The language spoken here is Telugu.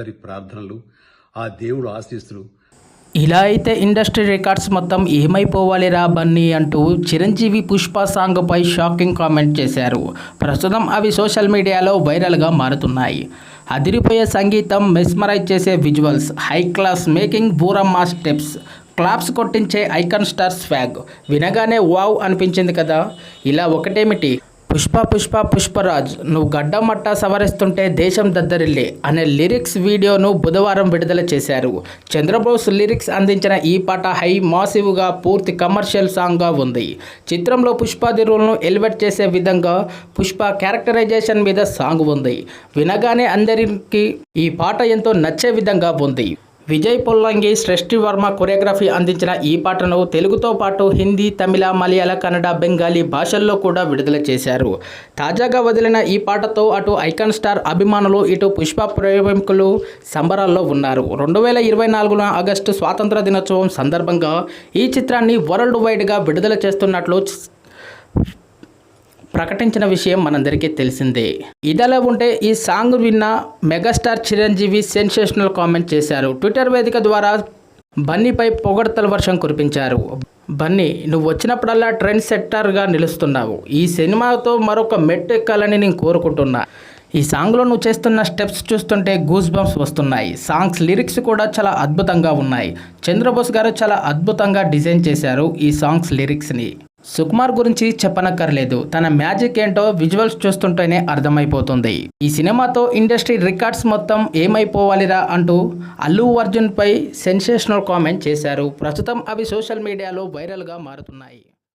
అందరి ప్రార్థనలు ఆ దేవుడు ఆశీస్సులు. ఇలా అయితే ఇండస్ట్రీ రికార్డ్స్ మొత్తం ఏమైపోవాలిరా బన్నీ అంటూ చిరంజీవి పుష్ప సాంగ్పై షాకింగ్ కామెంట్ చేశారు. ప్రస్తుతం అవి సోషల్ మీడియాలో వైరల్గా మారుతున్నాయి. అదిరిపోయే సంగీతం మెస్మరైజ్ చేసే విజువల్స్ హై క్లాస్ మేకింగ్ బూరమ్మా స్టెప్స్ క్లాప్స్ కొట్టించే ఐకాన్ స్టార్ స్వాగ్. వినగానే వావ్ అనిపించింది కదా. ఇలా ఒకటేమిటి? పుష్ప పుష్ప పుష్పరాజ్. నువ్వు గడ్డమట్ట సవరిస్తుంటే దేశం దద్దరిల్లి అనే లిరిక్స్ వీడియోను బుధవారం విడుదల చేశారు. చంద్రబోస్ లిరిక్స్ అందించిన ఈ పాట హై మాసివ్గా పూర్తి కమర్షియల్ సాంగ్గా ఉంది. చిత్రంలో పుష్పాది రోల్ను ఎలివేట్ చేసే విధంగా పుష్ప క్యారెక్టరైజేషన్ మీద సాంగ్ ఉంది. వినగానే అందరికీ ఈ పాట ఎంతో నచ్చే విధంగా ఉంది. విజయ్ పొల్లంగి శ్రేష్ఠి వర్మ కొరియోగ్రఫీ అందించిన ఈ పాటను తెలుగుతో పాటు హిందీ తమిళ మలయాళ కన్నడ బెంగాలీ భాషల్లో కూడా విడుదల చేశారు. తాజాగా వదిలిన ఈ పాటతో అటు ఐకాన్ స్టార్ అభిమానులు ఇటు పుష్ప ప్రేమికులు సంబరాల్లో ఉన్నారు. రెండు వేల ఇరవై నాలుగున ఆగస్టు స్వాతంత్ర దినోత్సవం సందర్భంగా ఈ చిత్రాన్ని వరల్డ్ వైడ్గా విడుదల చేస్తున్నట్లు ప్రకటించిన విషయం మనందరికీ తెలిసిందే. ఇదలా ఉంటే ఈ సాంగ్ విన్న మెగాస్టార్ చిరంజీవి సెన్సేషనల్ కామెంట్ చేశారు. ట్విట్టర్ వేదిక ద్వారా బన్నీపై పొగడతల వర్షం కురిపించారు. బన్నీ నువ్వు వచ్చినప్పుడల్లా ట్రెండ్ సెట్టర్గా నిలుస్తున్నావు. ఈ సినిమాతో మరొక మెట్టు ఎక్కాలని నేను కోరుకుంటున్నా. ఈ సాంగ్లో నువ్వు చేస్తున్న స్టెప్స్ చూస్తుంటే గూస్ బంప్స్ వస్తున్నాయి. సాంగ్స్ లిరిక్స్ కూడా చాలా అద్భుతంగా ఉన్నాయి. చంద్రబోస్ గారు చాలా అద్భుతంగా డిజైన్ చేశారు ఈ సాంగ్స్ లిరిక్స్ని. సుకుమార్ గురించి చెప్పనక్కర్లేదు. తన మ్యాజిక్ ఏంటో విజువల్స్ చూస్తుంటేనే అర్థమైపోతుంది. ఈ సినిమాతో ఇండస్ట్రీ రికార్డ్స్ మొత్తం ఏమైపోవాలిరా అంటూ అల్లు అర్జున్పై సెన్సేషనల్ కామెంట్ చేశారు. ప్రస్తుతం అవి సోషల్ మీడియాలో వైరల్గా మారుతున్నాయి.